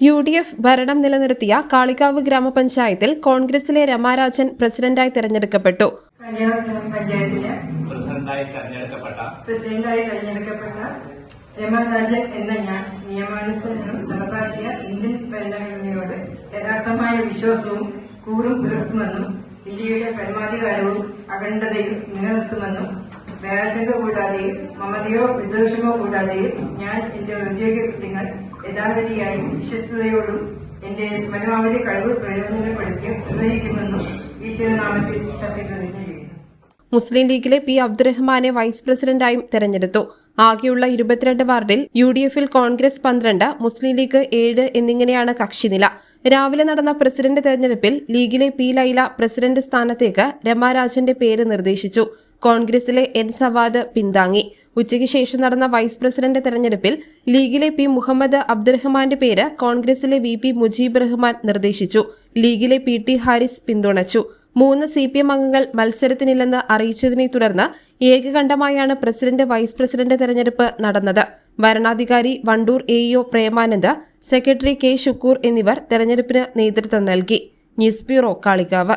U D F ഭരണം നിലനിർത്തിയ കാളികാവ് ഗ്രാമപഞ്ചായത്തിൽ കോൺഗ്രസിലെ രമാരാജൻ പ്രസിഡന്റായി തെരഞ്ഞെടുക്കപ്പെട്ടു. പ്രസിഡന്റായി തെരഞ്ഞെടുക്കപ്പെട്ട പ്രസിഡന്റായി എന്ന ഞാൻ നിയമാനുസരണം നടപ്പാക്കിയ ഇന്ത്യൻ ഭരണഘടനയോട് യഥാർത്ഥമായ വിശ്വാസവും കൂറും പുലർത്തുമെന്നും ഇന്ത്യയുടെ പരമാധികാരവും അഖണ്ഡതയും നിലനിർത്തുമെന്നും ഭയാശങ്ക കൂടാതെയും മമതയോ വിദ്വേഷമോ കൂടാതെയും ഞാൻ എന്റെ ഔദ്യോഗിക കൃത്യങ്ങൾ യഥാവിധിയായും വിശ്വസ്തയോടും എന്റെ സ്മരണാവധി കഴിവ് പ്രയോജനപ്പെടുത്തിയും നിർവഹിക്കുമെന്നും ഈശ്വരനാമത്തിൽ സത്യപ്രതിജ്ഞ ചെയ്യുന്നു. മുസ്ലിം ലീഗിലെ പി അബ്ദുറഹ്മാനെ വൈസ് പ്രസിഡന്റായും തെരഞ്ഞെടുത്തു. ആകെയുള്ള ഇരുപത്തിരണ്ട് വാർഡിൽ യു ഡി എഫിൽ കോൺഗ്രസ് പന്ത്രണ്ട് മുസ്ലിം ലീഗ് ഏഴ് എന്നിങ്ങനെയാണ് കക്ഷിനില. രാവിലെ നടന്ന പ്രസിഡന്റ് തെരഞ്ഞെടുപ്പിൽ ലീഗിലെ പി ലൈല പ്രസിഡന്റ് സ്ഥാനത്തേക്ക് രമാരാജന്റെ പേര് നിർദ്ദേശിച്ചു. കോൺഗ്രസിലെ എൻ സവാദ് പിന്താങ്ങി. ഉച്ചയ്ക്ക് ശേഷം നടന്ന വൈസ് പ്രസിഡന്റ് തെരഞ്ഞെടുപ്പിൽ ലീഗിലെ പി മുഹമ്മദ് അബ്ദുറഹ്മാന്റെ പേര് കോൺഗ്രസിലെ വി പി മുജീബ് റഹ്മാൻ നിർദ്ദേശിച്ചു. ലീഗിലെ പി ടി ഹാരിസ് പിന്തുണച്ചു. മൂന്ന് സി പി എം അംഗങ്ങൾ മത്സരത്തിനില്ലെന്ന് അറിയിച്ചതിനെ തുടർന്ന് ഏകകണ്ഠമായാണ് പ്രസിഡന്റ് വൈസ് പ്രസിഡന്റ് തെരഞ്ഞെടുപ്പ് നടന്നത്. വരണാധികാരി Wandoor A E O Premanand secretary K Shukkoor എന്നിവർ തെരഞ്ഞെടുപ്പിന് നേതൃത്വം നൽകി. News bureau Kalikavu.